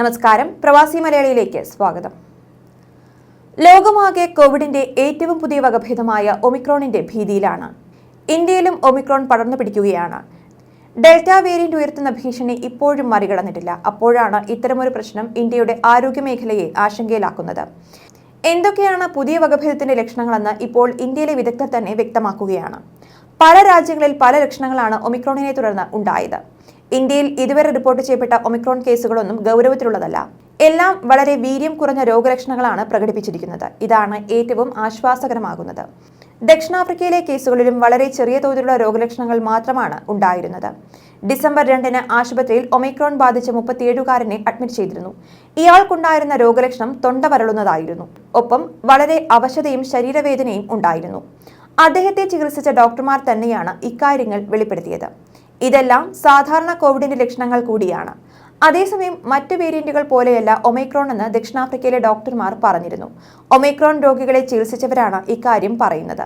നമസ്കാരം. പ്രവാസി മലയാളിയിലേക്ക് സ്വാഗതം. ലോകമാകെ കോവിഡിന്റെ ഏറ്റവും പുതിയ വകഭേദമായ ഒമിക്രോണിന്റെ ഭീതിയിലാണ്. ഇന്ത്യയിലും ഒമിക്രോൺ പടർന്നു പിടിക്കുകയാണ്. ഡെൽറ്റ വേരിയന്റ് ഉയർത്തുന്ന ഭീഷണി ഇപ്പോഴും മറികടന്നിട്ടില്ല. അപ്പോഴാണ് ഇത്തരമൊരു പ്രശ്നം ഇന്ത്യയുടെ ആരോഗ്യമേഖലയെ ആശങ്കയിലാക്കുന്നത്. എന്തൊക്കെയാണ് പുതിയ വകഭേദത്തിന്റെ ലക്ഷണങ്ങളെന്ന് ഇപ്പോൾ ഇന്ത്യയിലെ വിദഗ്ധർ തന്നെ വ്യക്തമാക്കുകയാണ്. പല രാജ്യങ്ങളിൽ പല ലക്ഷണങ്ങളാണ് ഒമിക്രോണിനെ തുടർന്ന് ഉണ്ടായത്. ഇന്ത്യയിൽ ഇതുവരെ റിപ്പോർട്ട് ചെയ്യപ്പെട്ട ഒമിക്രോൺ കേസുകളൊന്നും ഗൗരവത്തിലുള്ളതല്ല. എല്ലാം വളരെ വീര്യം കുറഞ്ഞ രോഗലക്ഷണങ്ങളാണ് പ്രകടിപ്പിച്ചിരിക്കുന്നത്. ഇതാണ് ഏറ്റവും ആശ്വാസകരമാകുന്നത്. ദക്ഷിണാഫ്രിക്കയിലെ കേസുകളിലും വളരെ ചെറിയ തോതിലുള്ള രോഗലക്ഷണങ്ങൾ മാത്രമാണ് ഉണ്ടായിരുന്നത്. ഡിസംബർ രണ്ടിന് ആശുപത്രിയിൽ ഒമിക്രോൺ ബാധിച്ച മുപ്പത്തിയേഴുകാരനെ അഡ്മിറ്റ് ചെയ്തിരുന്നു. ഇയാൾക്കുണ്ടായിരുന്ന രോഗലക്ഷണം തൊണ്ട വരളുന്നതായിരുന്നു. ഒപ്പം വളരെ അവശതയും ശരീരവേദനയും ഉണ്ടായിരുന്നു. അദ്ദേഹത്തെ ചികിത്സിച്ച ഡോക്ടർമാർ തന്നെയാണ് ഇക്കാര്യങ്ങൾ വെളിപ്പെടുത്തിയത്. ഇതെല്ലാം സാധാരണ കോവിഡിന്റെ ലക്ഷണങ്ങൾ കൂടിയാണ്. അതേസമയം മറ്റ് വേരിയന്റുകൾ പോലെയല്ല ഒമൈക്രോൺ എന്ന് ദക്ഷിണാഫ്രിക്കയിലെ ഡോക്ടർമാർ പറഞ്ഞിരുന്നു. ഒമൈക്രോൺ രോഗികളെ ചികിത്സിച്ചവരാണ് ഇക്കാര്യം പറയുന്നത്.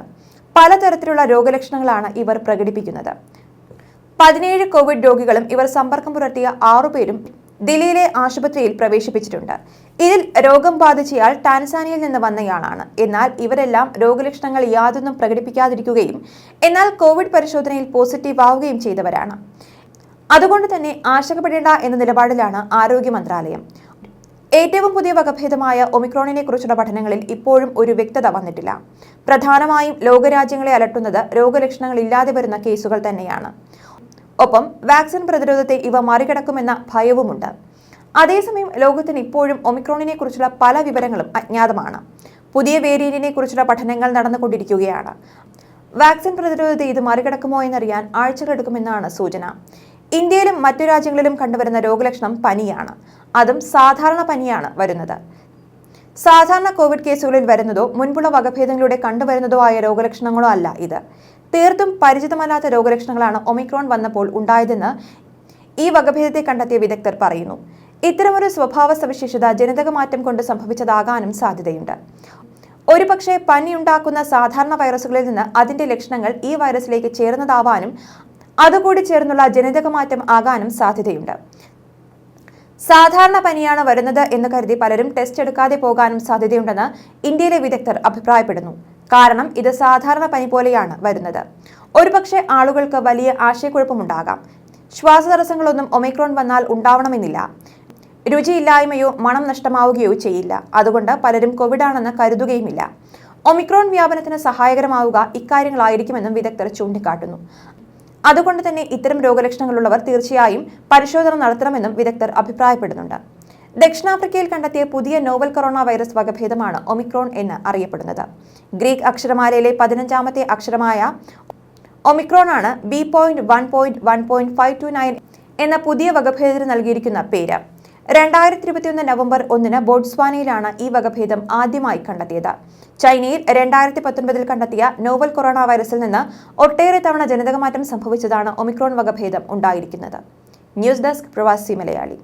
പലതരത്തിലുള്ള രോഗലക്ഷണങ്ങളാണ് ഇവർ പ്രകടിപ്പിക്കുന്നത്. പതിനേഴ് കോവിഡ് രോഗികളും ഇവർ സമ്പർക്കം പുലർത്തിയ ആറുപേരും ദില്ലിയിലെ ആശുപത്രിയിൽ പ്രവേശിപ്പിച്ചിട്ടുണ്ട്. ഇതിൽ രോഗം ബാധിച്ചയാൾ ടാൻസാനിയയിൽ നിന്ന് വന്നയാളാണ്. എന്നാൽ ഇവരെല്ലാം രോഗലക്ഷണങ്ങൾ യാതൊന്നും പ്രകടിപ്പിക്കാതിരിക്കുകയും എന്നാൽ കോവിഡ് പരിശോധനയിൽ പോസിറ്റീവ് ആവുകയും ചെയ്തവരാണ്. അതുകൊണ്ട് തന്നെ ആശങ്കപ്പെടേണ്ട എന്ന നിലപാടിലാണ് ആരോഗ്യ മന്ത്രാലയം. ഏറ്റവും പുതിയ വകഭേദമായ ഒമിക്രോണിനെ കുറിച്ചുള്ള പഠനങ്ങളിൽ ഇപ്പോഴും ഒരു വ്യക്തത വന്നിട്ടില്ല. പ്രധാനമായും ലോകരാജ്യങ്ങളെ അലട്ടുന്നത് രോഗലക്ഷണങ്ങൾ ഇല്ലാതെ വരുന്ന കേസുകൾ തന്നെയാണ്. ഒപ്പം വാക്സിൻ പ്രതിരോധത്തെ ഇവ മറികടക്കുമെന്ന ഭയവുമുണ്ട്. അതേസമയം ലോകത്തിന് ഇപ്പോഴും ഒമിക്രോണിനെ കുറിച്ചുള്ള പല വിവരങ്ങളും അജ്ഞാതമാണ്. പുതിയ വേരിയന്റിനെ കുറിച്ചുള്ള പഠനങ്ങൾ നടന്നുകൊണ്ടിരിക്കുകയാണ്. വാക്സിൻ പ്രതിരോധത്തെ ഇത് മറികടക്കുമോ എന്നറിയാൻ ആഴ്ചകളെടുക്കുമെന്നാണ് സൂചന. ഇന്ത്യയിലും മറ്റു രാജ്യങ്ങളിലും കണ്ടുവരുന്ന രോഗലക്ഷണം പനിയാണ്. അതും സാധാരണ പനിയാണ് വരുന്നത്. സാധാരണ കോവിഡ് കേസുകളിൽ വരുന്നതോ മുൻപുള്ള വകഭേദങ്ങളിലൂടെ കണ്ടുവരുന്നതോ ആയ രോഗലക്ഷണങ്ങളോ അല്ല ഇത്. തീർത്തും പരിചിതമല്ലാത്ത രോഗലക്ഷണങ്ങളാണ് ഒമിക്രോൺ വന്നപ്പോൾ ഉണ്ടായതെന്ന് ഈ വകഭേദത്തെ കണ്ടെത്തിയ വിദഗ്ധർ പറയുന്നു. ഇത്തരമൊരു സ്വഭാവ സവിശേഷത ജനിതക മാറ്റം കൊണ്ട് സംഭവിച്ചതാകാനും സാധ്യതയുണ്ട്. ഒരുപക്ഷെ പനിയുണ്ടാക്കുന്ന സാധാരണ വൈറസുകളിൽ നിന്ന് അതിന്റെ ലക്ഷണങ്ങൾ ഈ വൈറസിലേക്ക് ചേർന്നതാവാനും അതുകൂടി ചേർന്നുള്ള ജനിതക മാറ്റം ആകാനും സാധ്യതയുണ്ട്. സാധാരണ പനിയാണ് വരുന്നത് എന്ന് കരുതി പലരും ടെസ്റ്റ് എടുക്കാതെ പോകാനും സാധ്യതയുണ്ടെന്ന് ഇന്ത്യയിലെ വിദഗ്ധർ അഭിപ്രായപ്പെടുന്നു. കാരണം ഇത് സാധാരണ പനി പോലെയാണ് വരുന്നത്. ഒരുപക്ഷെ ആളുകൾക്ക് വലിയ ആശയക്കുഴപ്പമുണ്ടാകാം. ശ്വാസതടസ്സങ്ങളൊന്നും ഒമിക്രോൺ വന്നാൽ ഉണ്ടാവണമെന്നില്ല. രുചിയില്ലായ്മയോ മണം നഷ്ടമാവുകയോ ചെയ്യില്ല. അതുകൊണ്ട് പലരും കോവിഡാണെന്ന് കരുതുകയുമില്ല. ഒമിക്രോൺ വ്യാപനത്തിന് സഹായകരമാവുക ഇക്കാര്യങ്ങളായിരിക്കുമെന്നും വിദഗ്ധർ ചൂണ്ടിക്കാട്ടുന്നു. അതുകൊണ്ട് തന്നെ ഇത്തരം രോഗലക്ഷണങ്ങളുള്ളവർ തീർച്ചയായും പരിശോധന നടത്തണമെന്നും വിദഗ്ധർ അഭിപ്രായപ്പെടുന്നുണ്ട്. ദക്ഷിണാഫ്രിക്കയിൽ കണ്ടെത്തിയ പുതിയ നോവൽ കൊറോണ വൈറസ് വകഭേദമാണ് ഒമിക്രോൺ എന്ന് അറിയപ്പെടുന്നത്. ഗ്രീക്ക് അക്ഷരമാലയിലെ പതിനഞ്ചാമത്തെ അക്ഷരമായ ഒമിക്രോൺ ആണ് B point one point one point five two nine എന്ന പുതിയ വകഭേദത്തിന് നൽകിയിരിക്കുന്ന പേര്. രണ്ടായിരത്തി ഇരുപത്തിയൊന്ന് നവംബർ ഒന്നിന് ബോട്സ്വാനയിലാണ് ഈ വകഭേദം ആദ്യമായി കണ്ടെത്തിയത്. ചൈനയിൽ രണ്ടായിരത്തി പത്തൊൻപതിൽ കണ്ടെത്തിയ നോവൽ കൊറോണ വൈറസിൽ നിന്ന് ഒട്ടേറെ തവണ ജനിതകമാറ്റം സംഭവിച്ചതാണ് ഒമിക്രോൺ വകഭേദം ഉണ്ടായിരിക്കുന്നത്. ന്യൂസ് ഡെസ്ക് പ്രവാസി മലയാളി.